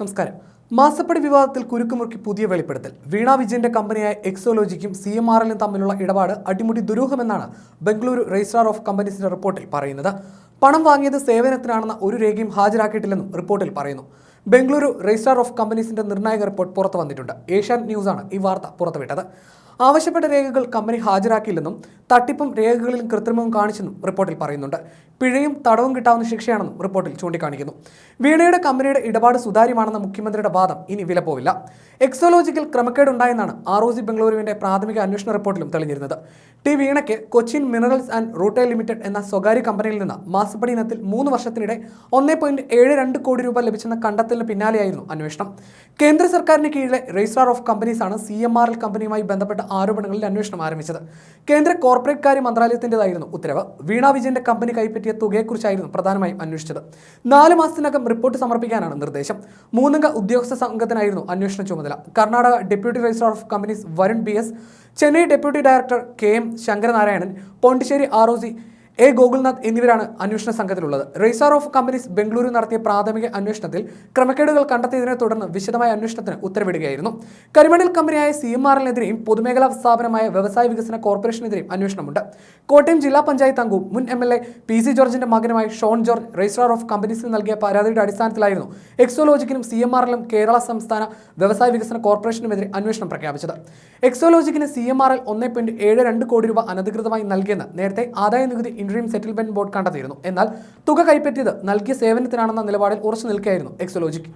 നമസ്കാരം. മാസപ്പടി വിവാദത്തിൽ കുരുക്കുമുറുക്കി പുതിയ വെളിപ്പെടുത്തൽ. വീണ വിജയന്റെ കമ്പനിയായ എക്സോലോജിക്കും സി എം ആർ എല്ലും തമ്മിലുള്ള ഇടപാട് അടിമുടി ദുരൂഹമെന്നാണ് ബംഗളൂരു രജിസ്ട്രാർ ഓഫ് കമ്പനീസിന്റെ റിപ്പോർട്ടിൽ പറയുന്നത്. പണം വാങ്ങിയത് സേവനത്തിനാണെന്ന ഒരു രേഖയും ഹാജരാക്കിയിട്ടില്ലെന്നും റിപ്പോർട്ടിൽ പറയുന്നു. ബംഗളൂരു രജിസ്ട്രാർ ഓഫ് കമ്പനീസിന്റെ നിർണായക റിപ്പോർട്ട് പുറത്തു വന്നിട്ടുണ്ട്. ഏഷ്യാൻ ന്യൂസാണ് ഈ വാർത്ത പുറത്തുവിട്ടത്. ആവശ്യപ്പെട്ട രേഖകൾ കമ്പനി ഹാജരാക്കിയില്ലെന്നും തട്ടിപ്പും രേഖകളിലും കൃത്രിമവും കാണിച്ചെന്നും റിപ്പോർട്ടിൽ പറയുന്നുണ്ട്. പിഴയും തടവും കിട്ടാവുന്ന ശിക്ഷയാണെന്നും റിപ്പോർട്ടിൽ ചൂണ്ടിക്കാണിക്കുന്നു. വീണയുടെ കമ്പനിയുടെ ഇടപാട് സുതാര്യമാണെന്ന മുഖ്യമന്ത്രിയുടെ വാദം ഇനി വിലപ്പോവില്ല. എക്സോലോജിക്കൽ ക്രമക്കേടുണ്ടായെന്നാണ് ആർ ഒ സി ബംഗളൂരുവിന്റെ പ്രാഥമിക അന്വേഷണ റിപ്പോർട്ടിലും തെളിഞ്ഞിരുന്നത്. T വീണയ്ക്ക് Cochin Minerals and Rutile Limited എന്ന സ്വകാര്യ കമ്പനിയിൽ നിന്ന് മാസപ്പടി ഇനത്തിൽ മൂന്ന് വർഷത്തിനിടെ ഒന്നേ പോയിന്റ് ഏഴ് രണ്ട് കോടി രൂപ ലഭിച്ചെന്ന കണ്ടെത്തലിന് പിന്നാലെയായിരുന്നു അന്വേഷണം. കേന്ദ്ര സർക്കാരിന് കീഴിലെ രജിസ്ട്രാർ ഓഫ് കമ്പനീസാണ് സി എം ആർ എൽ കമ്പനിയുമായി ബന്ധപ്പെട്ട ആരോപണങ്ങളിൽ അന്വേഷണം ആരംഭിച്ചത്. കേന്ദ്ര കോർപ്പറേറ്റ് കാര്യ മന്ത്രാലയത്തിന്റെതായിരുന്നു ഉത്തരവ്. വീണ വിജയന്റെ കമ്പനി കൈപ്പറ്റിയ തുകയെക്കുറിച്ചായിരുന്നു പ്രധാനമായും അന്വേഷിച്ചത്. നാല് മാസത്തിനകം റിപ്പോർട്ട് സമർപ്പിക്കാനാണ് നിർദ്ദേശം. മൂന്നംഗ ഉദ്യോഗസ്ഥ സംഘത്തിനായിരുന്നു അന്വേഷണ ചുമതല. Karnataka deputy registrar of companies Varun B S Chennai deputy director K M Sankaranarayanan Pondicherry R O C A Gokulnath എന്നിവരാണ് അന്വേഷണ സംഘത്തിലുള്ളത്. റേസാർ ഓഫ് കമ്പനീസ് ബംഗളൂരു നടത്തിയ പ്രാഥമിക അന്വേഷണത്തിൽ ക്രമക്കേടുകൾ കണ്ടെത്തിയതിനെ തുടർന്ന് വിശദമായ അന്വേഷണത്തിന് ഉത്തരവിടുകയായിരുന്നു. കരിമണൽ കമ്പനിയായ സി എം ആറിനെതിരെയും പൊതുമേഖലാ സ്ഥാപനമായ വ്യവസായ വികസന കോർപ്പറേഷനെതിരെയും അന്വേഷണമുണ്ട്. കോട്ടയം ജില്ലാ പഞ്ചായത്ത് അംഗവും മുൻ M L A P C ജോർജിന്റെ മകനുമായ ഷോൺ ജോർജ് രജിസ്ട്രാർ ഓഫ് കമ്പനീസിന് നൽകിയ പരാതിയുടെ അടിസ്ഥാനത്തിലായിരുന്നു എക്സോലോജിക്കിനും സി എം ആറിലും കേരള സംസ്ഥാന വ്യവസായ വികസന കോർപ്പറേഷനുമെതിരെ അന്വേഷണം പ്രഖ്യാപിച്ചത്. എക്സോലോജിക്കിന് സി എം ആർ എൽ ഒന്ന് പോയിന്റ് ഏഴ് രണ്ട് കോടി രൂപ അനധികൃതമായി നൽകിയെന്ന് നേരത്തെ ആദായ നികുതി ഇൻട്രീം സെറ്റിൽമെന്റ് ബോർഡ് കണ്ടെത്തിയിരുന്നു. എന്നാൽ തുക കൈപ്പറ്റിയത് നൽകിയ സേവനത്തിനാണെന്ന നിലപാടിൽ ഉറച്ചു നിൽക്കുകയായിരുന്നു എക്സോലോജിക്